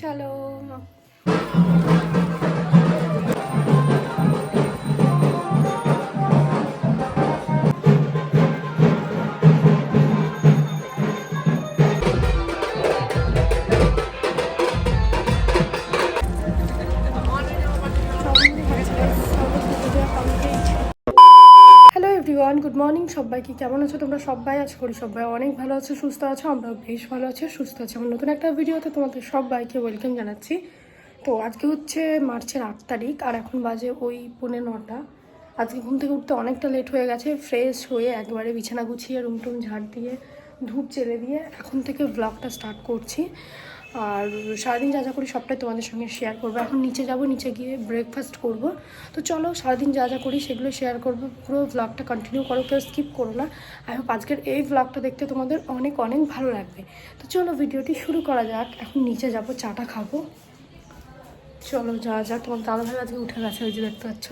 চলো। সবাইকে কেমন আছো? তোমরা সবাই আছো করি সবাই অনেক ভালো আছো, সুস্থ আছো, আমরাও বেশ ভালো আছি সুস্থ আছি। আমার নতুন একটা ভিডিওতে তোমাদের সবাইকে ওয়েলকাম জানাচ্ছি। তো আজকে হচ্ছে মার্চের আট তারিখ আর এখন বাজে ওই পৌনে নটা। আজকে ঘুম থেকে উঠতে অনেকটা লেট হয়ে গেছে ফ্রেশ হয়ে একবারে বিছানা গুছিয়ে রুম টুম ঝাড় দিয়ে, ধূপ জেলে দিয়ে এখন থেকে ব্লগটা স্টার্ট করছি। আর সারাদিন যা যা করি সবটাই তোমাদের সঙ্গে শেয়ার করব। এখন নিচে যাব, নিচে গিয়ে ব্রেকফাস্ট করব। তো চলো সারাদিন যা যা করি সেগুলো শেয়ার করব। পুরো ব্লগটা কন্টিনিউ করো, কেউ স্কিপ করো না। আই হোপ আজকের এই ব্লগটা দেখতে তোমাদের অনেক অনেক ভালো লাগবে। তো চলো ভিডিওটি শুরু করা যাক। এখন নিচে যাব, চাটা খাব। চলো যা যাক তোমার দাদাভাই আজকে উঠে গেছে, ওই যে দেখতে পাচ্ছ।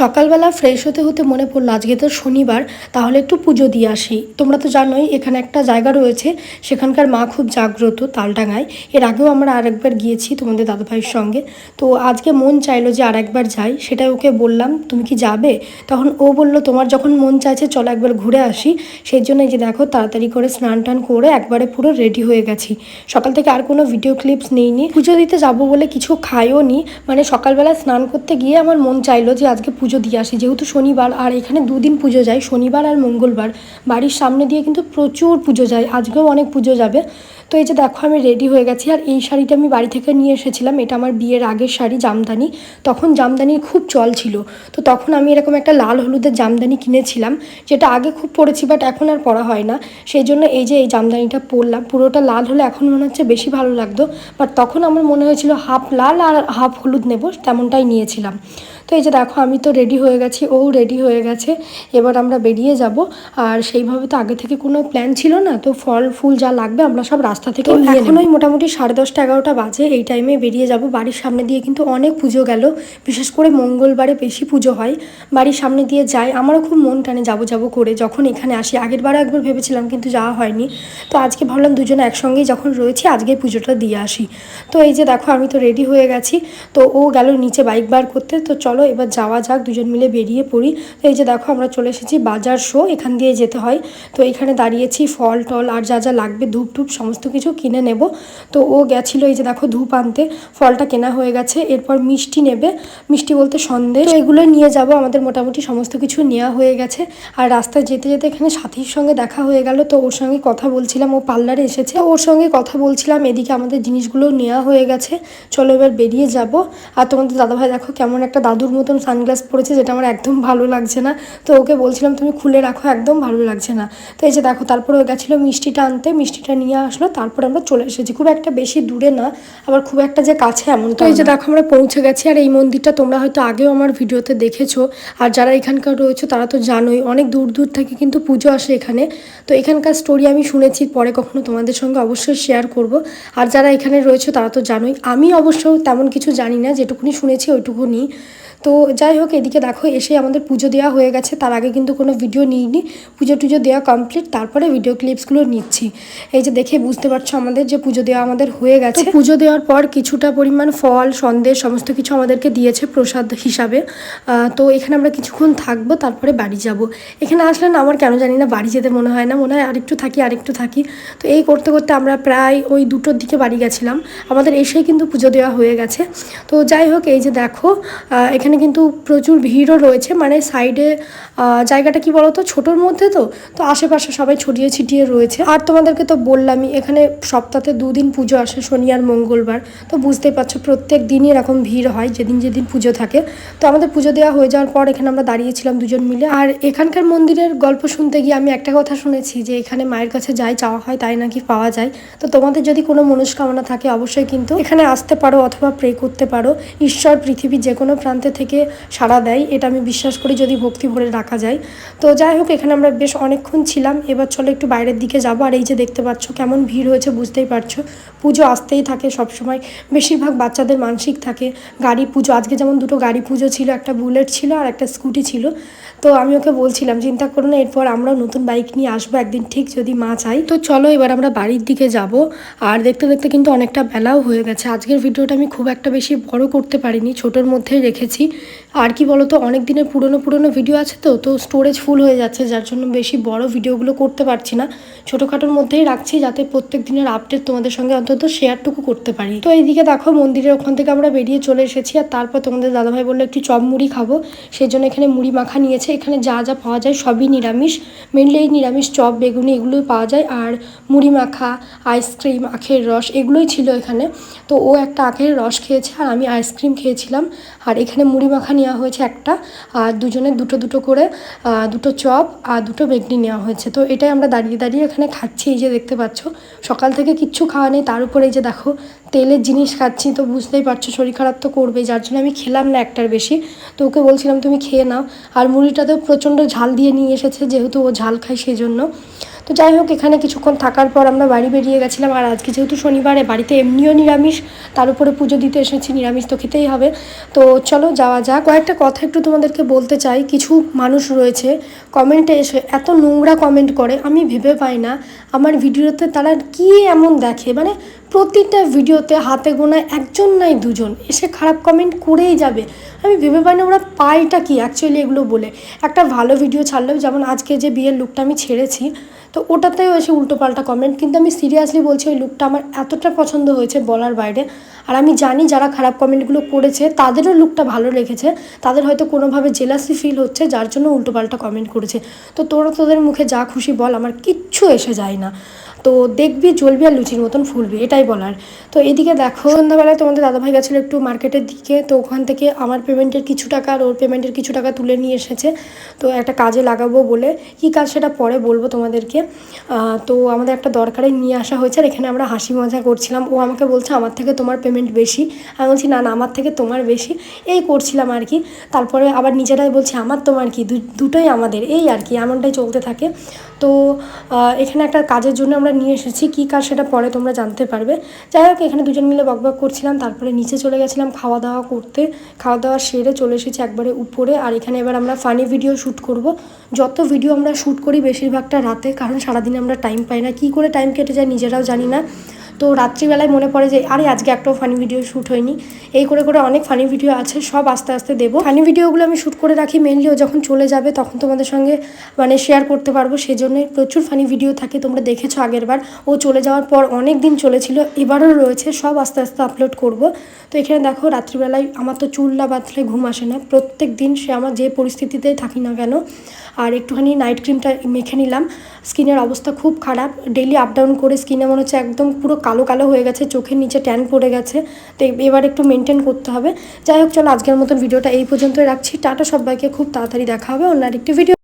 সকালবেলা ফ্রেশ হতে হতে মনে পড়ল, আজকে তো শনিবার, তাহলে একটু পুজো দিয়ে আসি। তোমরা তো জানোই, এখানে একটা জায়গা রয়েছে, সেখানকার মা খুব জাগ্রত তালডাঙ্গায়। এর আগেও আমরা আরেকবার গিয়েছি তোমাদের দাদাভাইয়ের সঙ্গে। তো আজকে মন চাইলো যে আরেকবার যাই, সেটাই ওকে বললাম, তুমি কি যাবে? তখন ও বলল, তোমার যখন মন চাইছে, চলো একবার ঘুরে আসি। সেই জন্য যে দেখো, তাড়াতাড়ি করে স্নান টান করে একবারে পুরো রেডি হয়ে গেছি। সকাল থেকে আর কোনো ভিডিও ক্লিপস নেইনি। পুজো দিতে যাব বলে কিছু খাইও নি মানে সকালবেলা স্নান করতে গিয়ে আমার মন চাইলো যে আজকে পুজো দিয়ে আসি। যেহেতু শনিবার, আর এখানে দুদিন পুজো যায়, শনিবার আর মঙ্গলবার। বাড়ির সামনে দিয়ে কিন্তু প্রচুর পুজো যায়। আজকেও অনেক পুজো যাবে। তো এই যে দেখো, আমি রেডি হয়ে গেছি। আর এই শাড়িটা আমি বাড়ি থেকে নিয়ে এসেছিলাম। এটা আমার বিয়ের আগের শাড়ি, জামদানি। তখন জামদানির খুব চল ছিল। তো তখন আমি এরকম একটা লাল হলুদের জামদানি কিনেছিলাম, যেটা আগে খুব পরেছি বাট এখন আর পরা হয় না। সেই জন্য এই যে এই জামদানিটা পরলাম। পুরোটা লাল হলে এখন মনে হচ্ছে বেশি ভালো লাগতো। বাট তখন আমার মনে হয়েছিল, হাফ লাল আর হাফ হলুদ নেব। তেমনটাই নিয়েছিলাম। তো এই যে দেখো, আমি তো রেডি হয়ে গেছি, ও রেডি হয়ে গেছে। এবার আমরা বেরিয়ে যাব। আর সেইভাবে তো আগে থেকে কোনো প্ল্যান ছিল না। তো ফল, ফুল যা লাগবে, আমরা সব রাস্তা থেকে নিয়ে এখন ওই মোটামুটি সাড়ে দশটা এগারোটা বাজে এই টাইমে বেরিয়ে যাব। বাড়ির সামনে দিয়ে কিন্তু অনেক পুজো গেল বিশেষ করে মঙ্গলবারে বেশি পুজো হয়। বাড়ির সামনে দিয়ে যাই আমারও খুব মন টানে যাব যাব করে যখন এখানে আসি। আগের বারও একবার ভেবেছিলাম কিন্তু যাওয়া হয়নি। তো আজকে ভাবলাম দুজনে একসঙ্গেই যখন রয়েছি আজকে পুজোটা দিয়ে আসি। তো এই যে দেখো আমি তো রেডি হয়ে গেছি। তো ও গেল নিচে বাইক বার করতে। তো চলো এবার যাওয়া যাক দুজন মিলে বেরিয়ে পড়ি। তো এই যে দেখো আমরা চলে এসেছি বাজার শো এখান দিয়ে যেতে হয়। তো এখানে দাঁড়িয়েছি ফল টল আর যা যা লাগবে ধূপ টুপ সমস্ত কিছু কিনে নেব। তো ও গেছিল এই যে দেখো ধূপ আনতে, ফলটা কেনা হয়ে গেছে, এরপর মিষ্টি নেবে। মিষ্টি বলতে সন্দেশ। তো এগুলো নিয়ে যাব, আমাদের মোটামুটি সমস্ত কিছু নেওয়া হয়ে গেছে। আর রাস্তায় যেতে যেতে এখানে সাথীর সঙ্গে দেখা হয়ে গেল। তো ওর সঙ্গে কথা বলছিলাম, ও পার্লারে এসেছে। ওর সঙ্গে কথা বলছিলাম, এদিকে আমাদের জিনিসগুলো নেওয়া হয়ে গেছে। চলো এবার বেরিয়ে যাব। আর তোমাদের দাদাভাই দেখো কেমন একটা দাদুর মতন সানগ্লাস পরেছে, যেটা আমার একদম ভালো লাগছে না। তো ওকে বলছিলাম, তুমি খুলে রাখো, একদম ভালো লাগছে না। তো এই যে দেখো, তারপরে ও গেছিল মিষ্টিটা আনতে, মিষ্টিটা নিয়ে আসলো। তারপর আমরা চলে এসেছি। খুব একটা বেশি দূরে না আবার খুব একটা যে কাছে এমন তো এই যে দেখো আমরা পৌঁছে গেছি আর এই মন্দিরটা তোমরা হয়তো আগেও আমার ভিডিওতে দেখেছ আর যারা এখানকার রয়েছে তারা তো জানোই অনেক দূর দূর থেকে কিন্তু পুজো আসে এখানে। তো এখানকার স্টোরি আমি শুনেছি পরে কখনো তোমাদের সঙ্গে অবশ্যই শেয়ার করব। আর যারা এখানে রয়েছে তারা তো জানোই আমি অবশ্য তেমন কিছু জানি না যেটুকুনি শুনেছি ওইটুকুনি। তো যাই হোক এদিকে দেখো এসে আমাদের পুজো দেওয়া হয়ে গেছে। তার আগে কিন্তু কোনো ভিডিও নিইনি। পুজো টুজো দেওয়া কমপ্লিট তারপরে ভিডিও ক্লিপসগুলো নিচ্ছি। এই যে দেখে বুঝতে পারছ আমাদের যে পুজো দেওয়া আমাদের হয়ে গেছে। পুজো দেওয়ার পর কিছুটা পরিমাণ ফল সন্দেশ সমস্ত কিছু আমাদেরকে দিয়েছে প্রসাদ হিসাবে। তো এখানে আমরা কিছুক্ষণ থাকব তারপরে বাড়ি যাব। এখানে আসলে না আমার কেন জানি না বাড়ি যেতে মনে হয় না। মনে হয় আরেকটু থাকি আরেকটু থাকি। তো এই করতে করতে আমরা প্রায় ওই দুটোর দিকে বাড়ি গেছিলাম। আমাদের এসেই কিন্তু পুজো দেওয়া হয়ে গেছে। তো যাই হোক এই যে দেখো আহ, এখানে কিন্তু প্রচুর ভিড়ও রয়েছে মানে সাইডে জায়গাটা কি বলতো? ছোটোর মধ্যে তো? তো আশেপাশে সবাই ছড়িয়ে ছিটিয়ে রয়েছে। আর তোমাদেরকে তো বললামই, এখানে সপ্তাহে দুদিন পুজো আসে, শনি আর মঙ্গলবার। তো বুঝতেই পারছ, প্রত্যেক দিনই এরকম ভিড় হয়, যেদিন যেদিন পুজো থাকে। তো আমাদের পুজো দেওয়া হয়ে যাওয়ার পর এখানে আমরা দাঁড়িয়েছিলাম দুজন মিলে। আর এখানকার মন্দিরের গল্প শুনতে গিয়ে আমি একটা কথা শুনেছি যে, এখানে মায়ের কাছে যাই, চাওয়া হয়, তাই নাকি পাওয়া যায়। তো তোমাদের যদি কোনো মনস্কামনা থাকে, অবশ্যই কিন্তু এখানে আসতে পারো অথবা প্রে করতে পারো। ঈশ্বর পৃথিবীর যে কোনো প্রান্তে থেকে সাড়া দেয়, এটা আমি বিশ্বাস করি যদি ভক্তি ভরে রাখা যায়। তো যাই হোক, এখানে আমরা বেশ অনেকক্ষণ ছিলাম, এবার চলো একটু বাইরের দিকে যাব, আর এই যে দেখতে পাচ্ছ কেমন ভিড় হয়েছে বুঝতেই পারছ। পুজো আসতেই থাকে সবসময়, বেশিরভাগ বাচ্চাদের মানসিক থাকে, গাড়ি পুজো, আজকে যেমন দুটো গাড়ি পুজো ছিল, একটা বুলেট ছিল আর একটা স্কুটি ছিল। তো আমি ওকে বলছিলাম, চিন্তা করো না, এরপর আমরাও নতুন বাইক নিয়ে আসব, একদিন ঠিক যদি মা চাই তো চলো এবার আমরা বাড়ির দিকে যাব, আর দেখতে দেখতে কিন্তু অনেকটা বেলাও হয়ে গেছে। আজকের ভিডিওটা আমি খুব একটা বেশি বড় করতে পারিনি, ছোটোর মধ্যেই রেখেছি। আর কি বলতো, অনেক দিনের পুরনো পুরনো ভিডিও আছে তো তো স্টোরেজ ফুল হয়ে যাচ্ছে, যার জন্য বেশি বড় ভিডিওগুলো করতে পারছি না। ছোটোখাটোর মধ্যেই রাখছি যাতে প্রত্যেক দিনের আপডেট তোমাদের সঙ্গে অন্তত শেয়ারটুকু করতে পারি। তো এইদিকে দেখো, মন্দিরের ওখান থেকে আমরা বেরিয়ে চলে এসেছি, আর তারপর তোমাদের দাদাভাই বলল, একটু চপ মুড়ি খাব। সেই জন্য এখানে মুড়ি মাখা নিয়েছে। এখানে যা যা পাওয়া যায় সবই নিরামিষ। মেনলি এই নিরামিষ চপ, বেগুনি এগুলোই পাওয়া যায়। আর মুড়ি মাখা আইসক্রিম আখের রস এগুলোই ছিল এখানে। তো ও একটা আখের রস খেয়েছে, আর আমি আইসক্রিম খেয়েছিলাম। আর এখানে মুড়ি মাখা নেওয়া হয়েছে একটা, আর দুজনের দুটো দুটো করে দুটো চপ আর দুটো বেগনি নেওয়া হয়েছে। তো এটাই আমরা দাঁড়িয়ে দাঁড়িয়ে এখানে খাচ্ছি, এই যে দেখতে পাচ্ছ। সকাল থেকে কিচ্ছু খাওয়া নেই, তার উপরে এই যে দেখো, তেলের জিনিস খাচ্ছি, তো বুঝতেই পারছ শরীর খারাপ তো করবে যার জন্য আমি খেলাম না একটার বেশি। তো ওকে বলছিলাম, তুমি খেয়ে নাও। আর মুড়িটাতেও প্রচণ্ড ঝাল দিয়ে নিয়ে এসেছে, যেহেতু ও ঝাল খায় সেই জন্য তো যাই হোক, এখানে কিছুক্ষণ থাকার পর আমরা বাড়ি বেরিয়ে গেছিলাম। আর আজকে যেহেতু শনিবারে বাড়িতে এমনিও নিরামিষ, তার উপরে পুজো দিতে এসেছি, নিরামিষ তো খেতেই হবে। তো চলো যাওয়া যাক। কয়েকটা কথা একটু তোমাদেরকে বলতে চাই। কিছু মানুষ রয়েছে কমেন্টে এসে এত নোংরা কমেন্ট করে, আমি ভেবে পাই না। আমার ভিডিওতে তারা কি এমন দেখে? মানে প্রতিটা ভিডিওতে হাতে গোনা একজন নাই দুজন। এসে খারাপ কমেন্ট করেই যাবে। আমি ভেবে পাই না ওরা পায়টা কি অ্যাকচুয়ালি এগুলো বলে। একটা ভালো ভিডিও ছাড়লো, যেমন আজকে যে বিয়ের লুকটা আমি ছেড়েছি, তো ওটাতেও এসে উল্টোপাল্টা কমেন্ট কিন্তু আমি সিরিয়াসলি বলছি, ওই লুকটা আমার এতটা পছন্দ হয়েছে বলার বাইরে। আর আমি জানি যারা খারাপ কমেন্টগুলো করেছে, তাদেরও লুকটা ভালো লেগেছে। তাদের হয়তো কোনোভাবে জেলাসি ফিল হচ্ছে, যার জন্য উল্টোপাল্টা কমেন্ট করেছে। তো তোরা তোদের মুখে যা খুশি বল, আমার কিচ্ছু এসে যায় না। তো দেখবি, জ্বলবি আর লুচির মতন ফুলবি, এটাই বলার। তো এদিকে দেখো, সন্ধ্যাবেলায় তোমাদের দাদাভাই গেছিল একটু মার্কেটের দিকে, তো ওখান থেকে আমার পেমেন্টের কিছু টাকা আর ওর পেমেন্টের কিছু টাকা তুলে নিয়ে এসেছে। তো একটা কাজে লাগাবো বলে, কী কাজ সেটা পরে বলব তোমাদেরকে। তো আমাদের একটা দরকারে নিয়ে আসা হয়েছে, আর এখানে আমরা হাসি মজা করছিলাম। ও আমাকে বলছে, আমার থেকে তোমার পেমেন্ট বেশি। আমি বলছি, না না, আমার থেকে তোমার বেশি। এই করছিলাম আর কি। তারপরে আবার নিজেরাই বলছে, আমার তোমার কি? দুটোই আমাদের। এই আর কি, এমনটাই চলতে থাকে। তো এখানে একটা কাজের জন্য আমরা নিয়ে এসেছি, কী কাজ সেটা পরে তোমরা জানতে পারবে। যাই হোক, এখানে দুজন মিলে বকবক করছিলাম, তারপরে নিচে চলে গেছিলাম খাওয়া দাওয়া করতে। খাওয়া দাওয়া সেরে চলে এসেছি একবারে উপরে, আর এখানে এবার আমরা ফানি ভিডিও শ্যুট করব। যত ভিডিও আমরা শ্যুট করি বেশিরভাগটা রাতে, কারণ সারাদিনে আমরা টাইম পাই না। কি করে টাইম কেটে যায় নিজেরাও জানি না। তো রাত্রিবেলায় মনে পড়ে যে, আরে আজকে একটাও ফানি ভিডিও শ্যুট হয়নি। এই করে করে অনেক ফানি ভিডিও আছে, সব আস্তে আস্তে দেবো। ফানি ভিডিওগুলো আমি শ্যুট করে রাখি মেনলি ও যখন চলে যাবে তখন তোমাদের সঙ্গে মানে শেয়ার করতে পারব। সেজন্যই প্রচুর ফানি ভিডিও থাকে, তোমরা দেখেছ আগের বার। ও চলে যাওয়ার পর অনেক দিন চলেছিল, এবারও রয়েছে, সব আস্তে আস্তে আপলোড করব। তো এখানে দেখো, রাত্রিবেলায় আমার তো চুল না বাঁধলে ঘুম আসে না। প্রত্যেক দিন সে আমার যে পরিস্থিতিতেই থাকি না কেন, আর একটুখানি নাইট ক্রিমটা মেখে নিলাম। স্কিনের অবস্থা খুব খারাপ। ডেলি আপ ডাউন করে স্কিনে মনে হচ্ছে একদম পুরো কালো কালো হয়ে গেছে, চোখের নিচে ট্যান পড়ে গেছে, তো এবার একটু মেনটেন করতে হবে। যাই হোক, চলো আজকের মতন ভিডিওটা এই পর্যন্ত রাখছি। টাটা সবাইকে, খুব তাড়াতাড়ি দেখা হবে অন্য আরেকটি ভিডিও